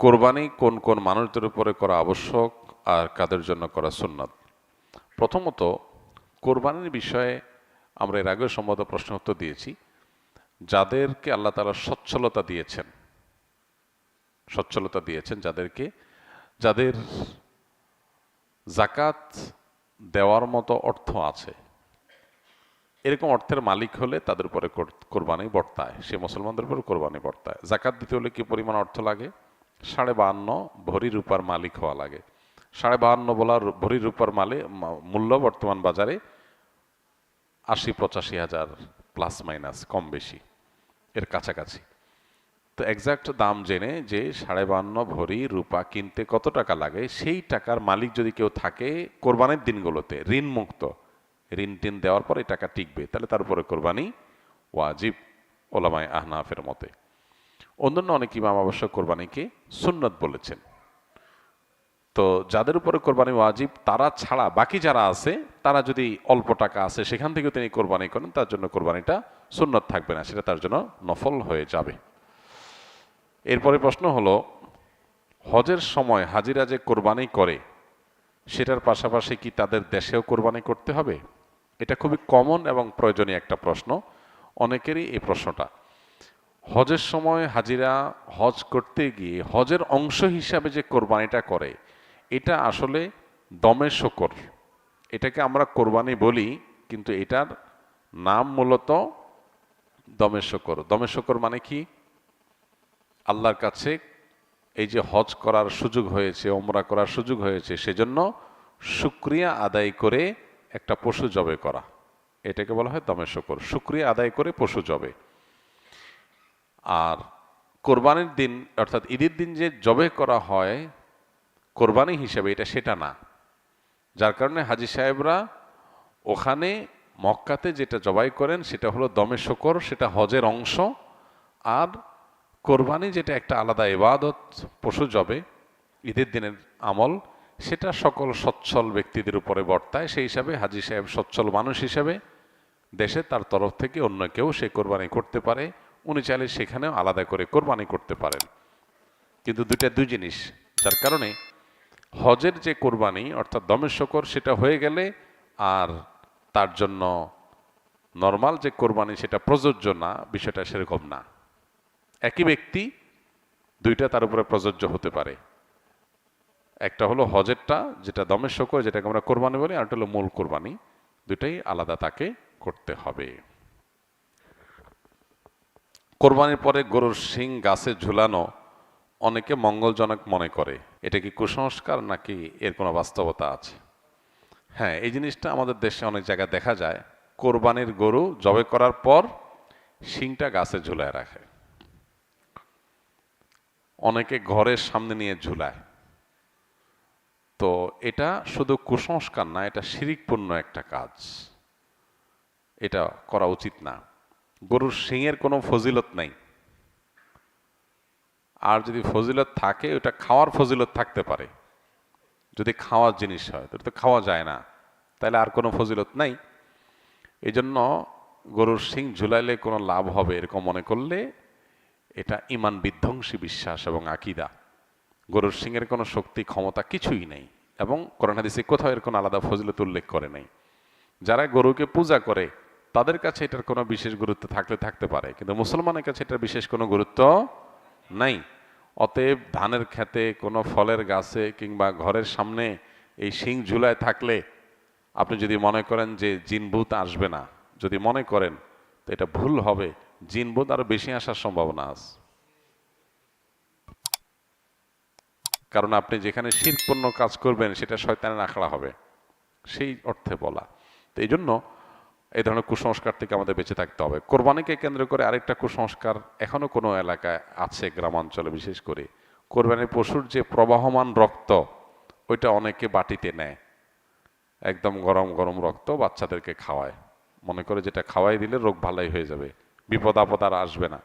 কোরবানি কোন কোন মানুষদের উপরে করা আবশ্যক আর কাদের জন্য করা সুন্নাত? প্রথমত, কোরবানির বিষয়ে আমরা এর আগেও সম্ভবত প্রশ্ন উত্তর দিয়েছি। যাদেরকে আল্লাহ তালা সচ্ছলতা দিয়েছেন সচ্ছলতা দিয়েছেন যাদেরকে, যাদের জাকাত দেওয়ার মতো অর্থ আছে, এরকম অর্থের মালিক হলে তাদের উপরে কোরবানি বর্তায়, সে মুসলমানদের উপরে কোরবানি বর্তায়। জাকাত দিতে হলে কি পরিমাণ অর্থ লাগে? সাড়ে বাহান্ন ভরি রূপার মালিক হওয়া লাগে। সাড়ে বাহান্ন বলার ভরি রূপার মালে মা- মূল্য বর্তমান বাজারে আশি পঁচাশি হাজার প্লাস মাইনাস কম বেশি, এর কাছাকাছি। তো এক্সাক্ট দাম জেনে যে সাড়ে বাহান্ন ভরি রূপা কিনতে কত টাকা লাগে, সেই টাকার মালিক যদি কেউ থাকে কোরবানির দিনগুলোতে ঋণ মুক্ত ঋণ টিন দেওয়ার পর এই টাকা টিকবে, তাহলে তার উপরে কোরবানি ওয়াজিব ওলামায় আহনাফের মতে। অন্যান্য অনেক ইমাম অবশ্য কোরবানিকে সুন্নত বলেছেন। তো যাদের উপরে কোরবানি ওয়াজিব, তারা ছাড়া বাকি যারা আছে, তারা যদি অল্প টাকা আছে, সেখান থেকে তিনি কোরবানি করেন, তার জন্য কোরবানিটা সুন্নত থাকবে না, সেটা তার জন্য নফল হয়ে যাবে। এরপরে প্রশ্ন হলো, হজের সময় হাজিরা যে কোরবানি করে, সেটার পাশাপাশি কি তাদের দেশেও কোরবানি করতে হবে? এটা খুবই কমন এবং প্রয়োজনীয় একটা প্রশ্ন। অনেকেরই এই প্রশ্নটা। হজের সময় হাজিরা হজ করতে গিয়ে হজের অংশ হিসাবে যে কোরবানিটা করে, এটা আসলে দমে শকর। এটাকে আমরা কোরবানি বলি, কিন্তু এটার নাম মূলত দমে শকর। দমে শকর মানে কি? আল্লাহর কাছে এই যে হজ করার সুযোগ হয়েছে ওমরা করার সুযোগ হয়েছে, সেজন্য শুক্রিয়া আদায় করে একটা পশু জবে করা। এটাকে বলা হয় দমে শকর। শুক্রিয়া আদায় করে পশু জবে। আর কোরবানির দিন, অর্থাৎ ঈদের দিন যে জবে করা হয়, কোরবানি হিসেবে এটা সেটা না। যার কারণে হাজি সাহেবরা ওখানে মক্কাতে যেটা জবাই করেন, সেটা হলো দমে শকর, সেটা হজের অংশ। আর কোরবানি যেটা একটা আলাদা ইবাদত, পশু জবে, ঈদের দিনের আমল, সেটা সকল সচ্ছল ব্যক্তিদের উপরে বর্তায়। সেই হিসাবে হাজি সাহেব সচ্ছল মানুষ হিসাবে দেশে তার তরফ থেকে অন্য কেউ সে কোরবানি করতে পারে। উনি চাইলে সেখানেও আলাদা করে কোরবানি করতে পারেন। কিন্তু দুইটা দুই জিনিস, যার কারণে হজের যে কোরবানি, অর্থাৎ দমের শকর, সেটা হয়ে গেলে আর তার জন্য নর্মাল যে কোরবানি, সেটা প্রযোজ্য না, বিষয়টা সেরকম না। একই ব্যক্তি দুইটা তার উপরে প্রযোজ্য হতে পারে। একটা হলো হজেরটা, যেটা দমের শকর, যেটাকে আমরা কোরবানি বলি, আর একটা হলো মূল কোরবানি। দুটাই আলাদা তাকে করতে হবে। কোরবানির পরে গরুর শিং গাছে ঝুলানো অনেকে মঙ্গলজনক মনে করে। এটা কি কুসংস্কার নাকি এর কোনো বাস্তবতা আছে? হ্যাঁ এই জিনিসটা আমাদের দেশে অনেক জায়গায় দেখা যায়। কোরবানির গরু জবে করার পর শিংটা গাছে ঝুলায় রাখে। অনেকে ঘরের সামনে নিয়ে ঝুলায়। তো এটা শুধু কুসংস্কার না, এটা শিরিকপূর্ণ একটা কাজ। এটা করা উচিত না। গরুর শিংয়ের কোনো ফজিলত নাই। আর যদি ফজিলত থাকে, ওটা খাওয়ার ফজিলত থাকতে পারে। যদি খাওয়ার জিনিস হয় তো খাওয়া যায় না। তাহলে আর কোনো ফজিলত নাই। এই জন্য গরুর শিং ঝুলাইলে কোনো লাভ হবে এরকম মনে করলে এটা ইমান বিধ্বংসী বিশ্বাস এবং আকিদা। গরুর সিংয়ের কোনো শক্তি, ক্ষমতা কিছুই নেই এবং করোনা দিসে কোথাও এর কোনো আলাদা ফজিলত উল্লেখ করে নাই। যারা গরুকে পূজা করে তাদের কাছে এটার কোনো বিশেষ গুরুত্ব থাকলে থাকতে পারে, কিন্তু মুসলমানের কাছে এটার বিশেষ কোনো গুরুত্ব নাই। অতএব ধানের খেতে কোনো ফলের গাছে কিংবা ঘরের সামনে এই শিং ঝুলায় থাকলে আপনি যদি মনে করেন যে জিনভূত আসবে না, যদি মনে করেন তো এটা ভুল হবে জিনভূত আরও বেশি আসার সম্ভাবনা আছে। কারণ আপনি যেখানে শিরপূর্ণ কাজ করবেন সেটা শয়তানের আখড়া হবে, সেই অর্থে বলা। তো এই জন্য এই ধরনের কুসংস্কার থেকে আমাদের বেঁচে থাকতে হবে। কোরবানিকে কেন্দ্র করে আরেকটা কুসংস্কার এখনও কোনো এলাকায় আছে, গ্রামাঞ্চলে বিশেষ করে। কোরবানির পশুর যে প্রবাহমান রক্ত, ওইটা অনেকে বাটিতে নেয়। একদম গরম গরম রক্ত বাচ্চাদেরকে খাওয়ায়। মনে করে যেটা খাওয়াই দিলে রোগ ভালাই হয়ে যাবে। বিপদ আপদ আর আসবে না।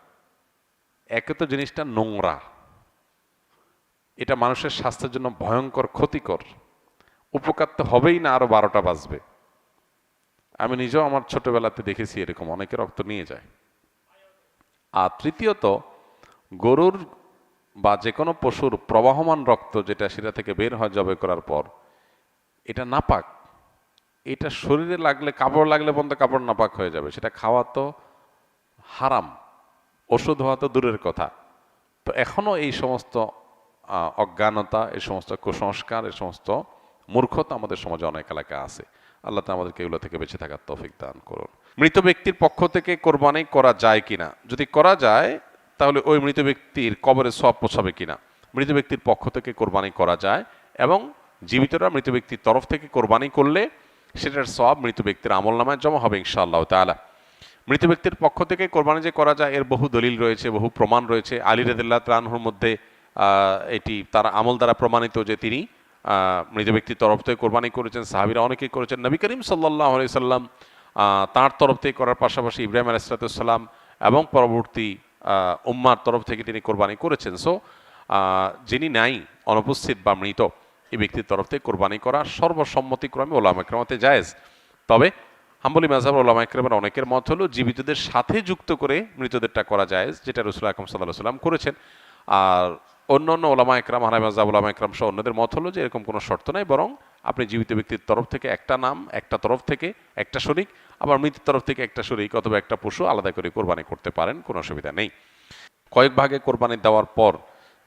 একে তো জিনিসটা নোংরা। এটা মানুষের স্বাস্থ্যের জন্য ভয়ঙ্কর, ক্ষতিকর। উপকার তো হবেই না আরও বারোটা বাজবে। আমি নিজেও আমার ছোটবেলাতে দেখেছি এরকম, অনেকে রক্ত নিয়ে যায়। আর তৃতীয়ত, গরুর বা যে কোনো পশুর প্রবাহমান রক্ত যেটা সেটা থেকে বের হয় জবে করার পর, এটা নাপাক। এটা শরীরে লাগলে, কাপড় লাগলে পর্যন্ত কাপড় নাপাক হয়ে যাবে। সেটা খাওয়া তো হারাম। ওষুধ হওয়া তো দূরের কথা। তো এখনও এই সমস্ত অজ্ঞানতা, এই সমস্ত কুসংস্কার, এই সমস্ত মূর্খতা আমাদের সমাজে অনেক এলাকায় আছে। আল্লাহ তা আমাদেরকে এগুলো থেকে বেঁচে থাকার তৌফিক দান করুন। মৃত ব্যক্তির পক্ষ থেকে কোরবানি করা যায় কিনা? যদি করা যায়, তাহলে ওই মৃত ব্যক্তির কবরে সব পোছাবে কিনা? মৃত ব্যক্তির পক্ষ থেকে কোরবানি করা যায় এবং জীবিতরা মৃত ব্যক্তির তরফ থেকে কোরবানি করলে সেটার সব মৃত ব্যক্তির আমল নামায় জমা হবে ইনশাআল্লাহ তাআলা। মৃত ব্যক্তির পক্ষ থেকে কোরবানি যে করা যায়, এর বহু দলিল রয়েছে, বহু প্রমাণ রয়েছে। আলী রেদুল্লাহ ত্রানহুর মধ্যে এটি তার আমল দ্বারা প্রমাণিত যে তিনি মৃত ব্যক্তির তরফ থেকে কোরবানি করেছেন, সাহাবিরা অনেকেই করেছেন। নবী করিম সাল্লাহ সাল্লাম তাঁর তরফ থেকে করার পাশাপাশি ইব্রাহিম আলাইসালাম এবং পরবর্তী উম্মার তরফ থেকে তিনি কোরবানি করেছেন। সো যিনি নাই, অনুপস্থিত বা মৃত, এই ব্যক্তির তরফ থেকে কোরবানি করা সর্বসম্মতিক্রমে একরামতে জায়েজ। তবে হাম্বলি মাজাব ওলামা একরামের অনেকের মত হলো, জীবিতদের সাথে যুক্ত করে মৃতদেরটা করা যায় যেটা রসুল আকরম সাল্লাহ সাল্লাম করেছেন। আর অন্য অন্য ওলামা একরাম হানাই মাজাব ওলামা একরাম সহ অন্যদের মত হলো যে এরকম কোনো শর্ত নাই, বরং আপনি জীবিত ব্যক্তির তরফ থেকে একটা নাম, একটা তরফ থেকে একটা শরিক, আবার মৃতের তরফ থেকে একটা শরিক অথবা একটা পশু আলাদা করে কোরবানি করতে পারেন, কোনো অসুবিধা নেই। কয়েক ভাগে কোরবানি দেওয়ার পর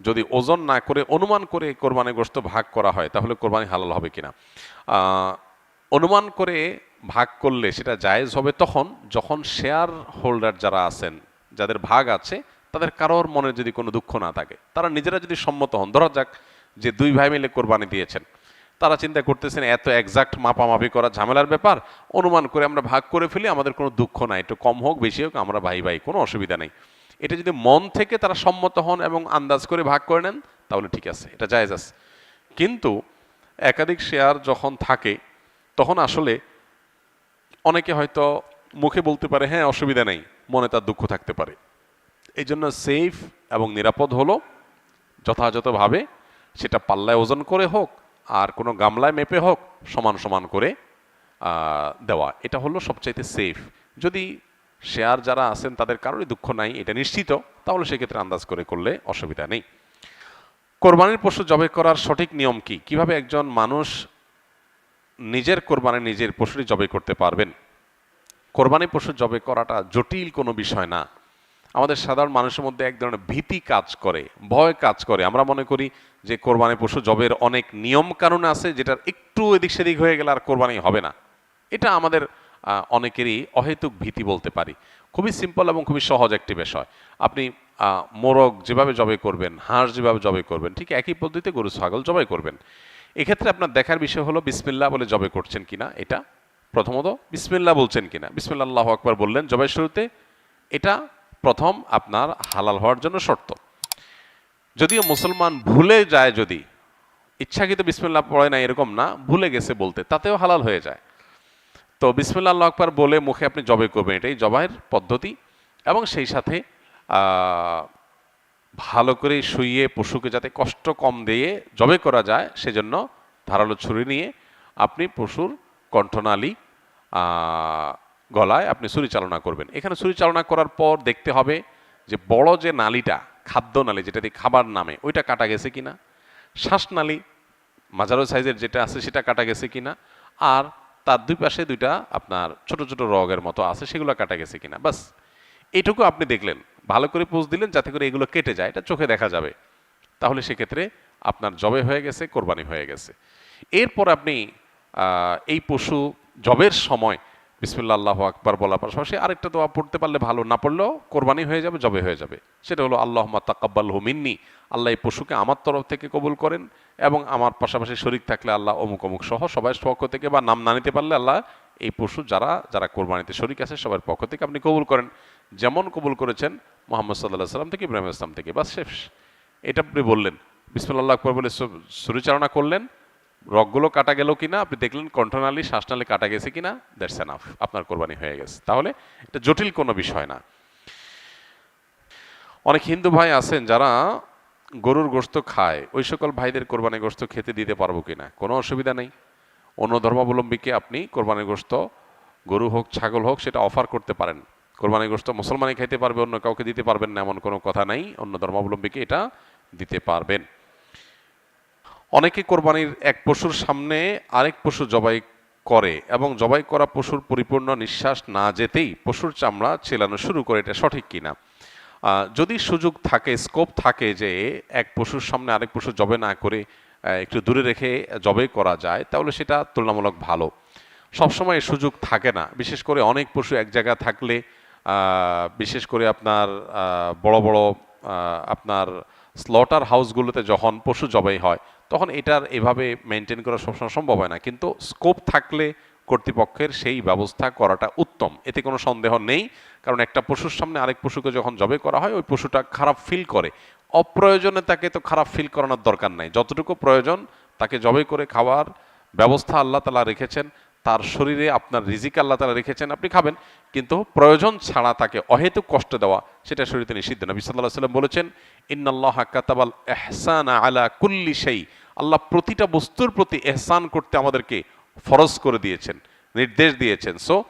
যদি ওজন না করে, অনুমান করে কোরবানি গোস্ত ভাগ করা হয়, তাহলে কোরবানি হালাল হবে কিনা? অনুমান করে ভাগ করলে সেটা জায়েজ হবে তখন, যখন শেয়ার হোল্ডার যারা আছেন, যাদের ভাগ আছে তাদের কারোর মনে যদি কোনো দুঃখ না থাকে, তারা নিজেরা যদি সম্মত হন, ধরা যাক যে দুই ভাই মিলে কোরবানি দিয়েছেন, তারা চিন্তা করতেছেন এত এক্সাক্ট মাপামাপি করা ঝামেলার ব্যাপার, অনুমান করে আমরা ভাগ করে ফেলি, আমাদের কোনো দুঃখ নাই, একটু কম হোক, বেশি হোক, আমরা ভাই ভাই, কোনো অসুবিধা নেই। এটা যদি মন থেকে তারা সম্মত হন এবং আন্দাজ করে ভাগ করে নেন, তাহলে ঠিক আছে, এটা জায়েজ আছে। কিন্তু একাধিক শেয়ার যখন থাকে, তখন আসলে অনেকে হয়তো মুখে বলতে পারে হ্যাঁ অসুবিধা নেই, মনে তার দুঃখ থাকতে পারে। এই জন্য সেফ এবং নিরাপদ হলো, যথাযথভাবে সেটা পাল্লায় ওজন করে হোক আর কোনো গামলায় মেপে হোক, সমান সমান করে দেওয়া। এটা হলো সবচাইতে সেফ যদি শেয়ার যারা আছেন তাদের কারোরই দুঃখ নাই, এটা নিশ্চিত, তাহলে সেক্ষেত্রে আন্দাজ করে করলে অসুবিধা নেই। কোরবানির পশু জবে করার সঠিক নিয়ম কি? কীভাবে একজন মানুষ নিজের কোরবানি নিজের পশুটি জবে করতে পারবেন? কোরবানি পশু জবে করাটা জটিল কোনো বিষয় না। আমাদের সাধারণ মানুষের মধ্যে এক ধরনের ভীতি কাজ করে, ভয় কাজ করে। আমরা মনে করি যে কোরবানি পশু জবের অনেক নিয়ম কানুন আছে যেটার একটু এদিক সেদিক হয়ে গেলে আর কোরবানি হবে না। এটা আমাদের অনেকেরই অহেতুক ভীতি বলতে পারি। খুবই সিম্পল এবং খুবই সহজ একটি বিষয়। আপনি মোরগ যেভাবে জবাই করবেন, হাঁস যেভাবে জবাই করবেন, ঠিক একই পদ্ধতিতে গরু, ছাগল জবাই করবেন। এক্ষেত্রে আপনার দেখার বিষয় হলো বিসমিল্লা বলে জবে করছেন কিনা, এটা প্রথমত বিসমিল্লা বলছেন কিনা। বিসমিল্লা আল্লাহ আকবার বললেন জবাই শুরুতে, এটা প্রথম আপনার হালাল হওয়ার জন্য শর্ত। যদিও মুসলমান ভুলে যায় যদি, ইচ্ছাকৃত বিসমিল্লাহ পড়ে না এরকম না, ভুলে গেছে বলতে, তাতেও হালাল হয়ে যায়। তো বিসমিল্লা আল্লাহ বলে মুখে আপনি জবাই করবেন, এটাই জবাইয়ের পদ্ধতি এবং সেই সাথে ভালো করে শুইয়ে পশুকে যাতে কষ্ট কম দিয়ে জবে করা যায়, সেজন্য ধারালো ছুরি নিয়ে আপনি পশুর কণ্ঠনালী গলায় আপনি ছুরি চালনা করবেন। এখানে ছুরি চালনা করার পর দেখতে হবে যে বড় যে নালীটা, খাদ্য নালী যেটা দিয়ে খাবার নামে, ওইটা কাটা গেছে কিনা? শ্বাসনালী মাঝারো সাইজের যেটা আছে সেটা কাটা গেছে কিনা? আর তার দুই পাশে দুইটা আপনার ছোট ছোট রগের মতো আছে, সেগুলো কাটা গেছে কিনা? বাস এইটুকু আপনি দেখলেন। ভালো করে পোজ দিলেন যাতে করে এগুলো কেটে যায়, এটা চোখে দেখা যাবে। তাহলে সেক্ষেত্রে আপনার জবে হয়ে গেছে, কোরবানি হয়ে গেছে। এরপর আপনি এই পশু জবের সময় বিসমিল্লা আল্লাহ আকবার বলার পাশাপাশি আরেকটা দোয়া পড়তে পারলে ভালো, না পড়লেও কোরবানি হয়ে যাবে, জবে হয়ে যাবে। সেটা হলো আল্লাহ তাকাব্বাল মিন্নি। আল্লাহ এই পশুকে আমার তরফ থেকে কবুল করেন এবং আমার পাশাপাশি শরিক থাকলে আল্লাহ অমুক অমুক সহ সবাই পক্ষ থেকে বা নাম না নিতে পারলে আল্লাহ এই পশু যারা যারা কোরবানিতে শরিক আছে, সবার পক্ষ থেকে আপনি কবুল করেন। যেমন কবুল করেছেন মোহাম্মদ সাল্লাহ সাল্লাম থেকে, ইব্রাহিম ইসলাম থেকে। বা শেষ। এটা আপনি বললেন। বিসমুল্লাহ আকবর বলে সু- সুরিচালনা করলেন। রগগুলো কাটা গেল কিনা, আপনি দেখলেন কণ্ঠনালী শ্বাসনালী কাটা গেছে কিনা দ্যাটস এনাফ আপনার কোরবানি হয়ে গেছে। তাহলে এটা জটিল কোনো বিষয় না। অনেক হিন্দু ভাই আছেন যারা গরুর গোস্ত খায়, ওই সকল ভাইদের কোরবানি গোস্ত খেতে দিতে পারব কিনা? কোনো অসুবিধা নেই। অন্য ধর্মাবলম্বীকে আপনি কোরবানি গোস্ত গরু হোক, ছাগল হোক, সেটা অফার করতে পারেন। কোরবানি গোস্ত মুসলমানই খাইতে পারবে, অন্য কাউকে দিতে পারবেন না, এমন কোনো কথা নাই। অন্য ধর্মাবলম্বীকে এটা দিতে পারবেন। অনেকে কোরবানির এক পশুর সামনে আরেক পশু জবাই করে এবং জবাই করা পশুর পরিপূর্ণ নিঃশ্বাস না যেতেই পশুর চামড়া ছেলানো শুরু করে, এটা সঠিক কিনা? যদি সুযোগ থাকে স্কোপ থাকে যে এক পশুর সামনে আরেক পশু জবে না করে একটু দূরে রেখে জবে করা যায়, তাহলে সেটা তুলনামূলক ভালো। সবসময় সুযোগ থাকে না। বিশেষ করে অনেক পশু এক জায়গায় থাকলে বিশেষ করে আপনার বড় বড় আপনার স্লটার হাউসগুলোতে যখন পশু জবাই হয় তখন এটার এভাবে মেনটেন করা সবসময় সম্ভব হয় না। কিন্তু স্কোপ থাকলে কর্তৃপক্ষের সেই ব্যবস্থা করাটা উত্তম। এতে কোনো সন্দেহ নেই। কারণ একটা পশুর সামনে আরেক পশুকে যখন জবে করা হয়, ওই পশুটা খারাপ ফিল করে। অপ্রয়োজনে তাকে তো খারাপ ফিল করানোর দরকার নাই। যতটুকু প্রয়োজন, তাকে জবে করে খাওয়ার ব্যবস্থা আল্লাহ তালা রেখেছেন। তার শরীরে আপনার রিজিক আল্লাহ তালা রেখেছেন, আপনি খাবেন। কিন্তু প্রয়োজন ছাড়া তাকে অহেতুক কষ্ট দেওয়া, সেটা শরীরে নিষিদ্ধ। নবী সাল্লাহ সাল্লাম বলেছেন, ইন্নাল্লাহ কাতাবাল এহসান আলা কুল্লি সেই আল্লাহ প্রতিটা বস্তুর প্রতি এহসান করতে আমাদেরকে ফরজ করে দিয়েছেন, নির্দেশ দিয়েছেন। সো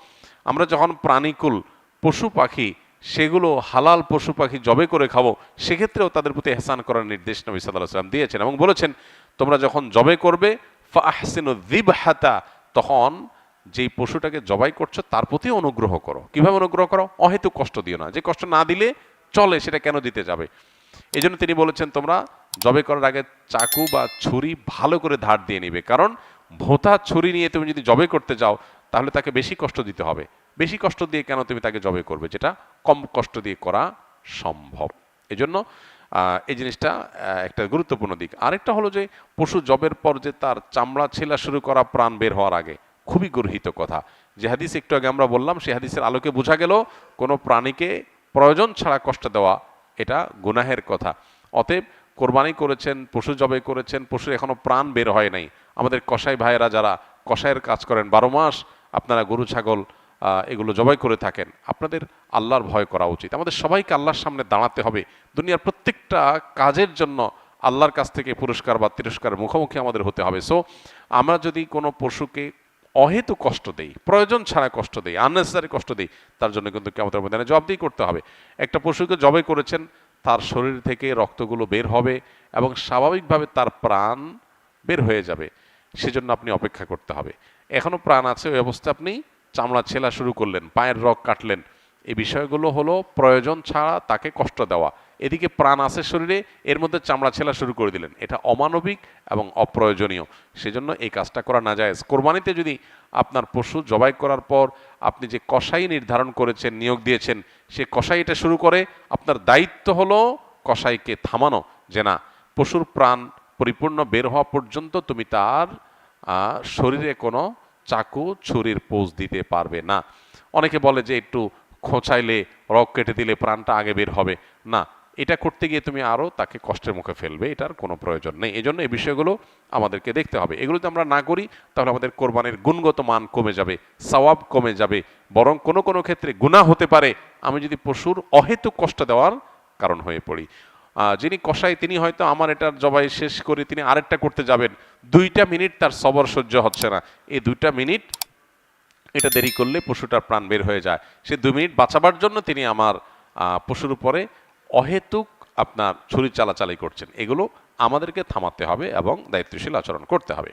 আমরা যখন প্রাণীকুল পশু পাখি, সেগুলো হালাল পশু পাখি জবে করে খাব, সেক্ষেত্রেও তাদের প্রতি এহসান করার নির্দেশ নবী সাল্লাহ সাল্লাম দিয়েছেন এবং বলেছেন, তোমরা যখন জবে করবে, ফাহসিনু দিবহাতা তখন যেই পশুটাকে জবাই করছ, তার প্রতি অনুগ্রহ করো। কীভাবে অনুগ্রহ করো? অহেতু কষ্ট দিও না। যে কষ্ট না দিলে চলে, সেটা কেন দিতে যাবে? এই তিনি বলেছেন, তোমরা জবে করার আগে চাকু বা ছুরি ভালো করে ধার দিয়ে নিবে। কারণ ভোঁতা, ছুরি নিয়ে তুমি যদি জবে করতে যাও, তাহলে তাকে বেশি কষ্ট দিতে হবে। বেশি কষ্ট দিয়ে কেন তুমি তাকে জবে করবে? যেটা কম কষ্ট দিয়ে করা সম্ভব। এজন্য এই জিনিসটা একটা গুরুত্বপূর্ণ দিক। আরেকটা হলো যে, পশু জবের পর যে তার চামড়া ছেলা শুরু করা প্রাণ বের হওয়ার আগে, খুবই গর্হিত কথা। যে হাদিস একটু আগে আমরা বললাম সে হাদিসের আলোকে বোঝা গেল, কোনো প্রাণীকে প্রয়োজন ছাড়া কষ্ট দেওয়া, এটা গুনাহের কথা। অতএব কোরবানি করেছেন, পশু জবাই করেছেন, পশুর এখনও প্রাণ বের হয় নাই। আমাদের কসাই ভাইয়েরা যারা কসাইয়ের কাজ করেন, বারো মাস আপনারা গরু, ছাগল এগুলো জবাই করে থাকেন, আপনাদের আল্লাহর ভয় করা উচিত। আমাদের সবাইকে আল্লাহর সামনে দাঁড়াতে হবে। দুনিয়ার প্রত্যেকটা কাজের জন্য আল্লাহর কাছ থেকে পুরস্কার বা তিরস্কারের মুখোমুখি আমাদের হতে হবে। সো আমরা যদি কোনো পশুকে অহেতু কষ্ট দেই, প্রয়োজন ছাড়া কষ্ট দেই আননেসারি কষ্ট দেই, তার জন্য কিন্তু আমাদের মধ্যে জবাবদিহি করতে হবে। একটা পশুকে জবাই করেছেন তার শরীর থেকে রক্তগুলো বের হবে এবং স্বাভাবিকভাবে তার প্রাণ বের হয়ে যাবে। সেজন্য আপনি অপেক্ষা করতে হবে। এখনও প্রাণ আছে, ওই অবস্থা আপনি চামড়া ছেলা শুরু করলেন, পায়ের রক কাটলেন। এই বিষয়গুলো হলো প্রয়োজন ছাড়া তাকে কষ্ট দেওয়া। এদিকে প্রাণ আছে শরীরে, এর মধ্যে চামড়া ছেলা শুরু করে দিলেন। এটা অমানবিক এবং অপ্রয়োজনীয়। সেজন্য এই কাজটা করা না যায় কোরবানিতে যদি আপনার পশু জবাই করার পর আপনি যে কসাই নির্ধারণ করেছেন, নিয়োগ দিয়েছেন, সে কসাই এটা শুরু করে আপনার দায়িত্ব হলো কসাইকে থামানো যে না, পশুর প্রাণ পরিপূর্ণ বের হওয়া পর্যন্ত তুমি তার শরীরে কোনো চাকু ছুরির পোজ দিতে পারবে না। অনেকে বলে যে একটু খোঁচাইলে রক কেটে দিলে প্রাণটা আগে বের হবে। না এটা করতে গিয়ে তুমি আরও তাকে কষ্টের মুখে ফেলবে, এটার কোনো প্রয়োজন নেই। এই জন্য এই বিষয়গুলো আমাদেরকে দেখতে হবে। এগুলো যদি আমরা না করি, তাহলে আমাদের কোরবানির গুণগত মান কমে যাবে, সওয়াব কমে যাবে, বরং কোনো কোনো ক্ষেত্রে গুণা হতে পারে। আমি যদি পশুর অহেতুক কষ্ট দেওয়ার কারণ হয়ে পড়ি। যিনি কসাই, তিনি হয়তো আমার এটার জবাই শেষ করে তিনি আরেকটা করতে যাবেন। দুইটা মিনিট তার সবর সহ্য হচ্ছে না। এই দুইটা মিনিট এটা দেরি করলে পশুটার প্রাণ বের হয়ে যায়। সে দুই মিনিট বাঁচাবার জন্য তিনি আমার পশুর উপরে অহেতুক আপনার ছুরি চালাচালি করছেন এগুলো আমাদেরকে থামাতে হবে এবং দায়িত্বশীল আচরণ করতে হবে।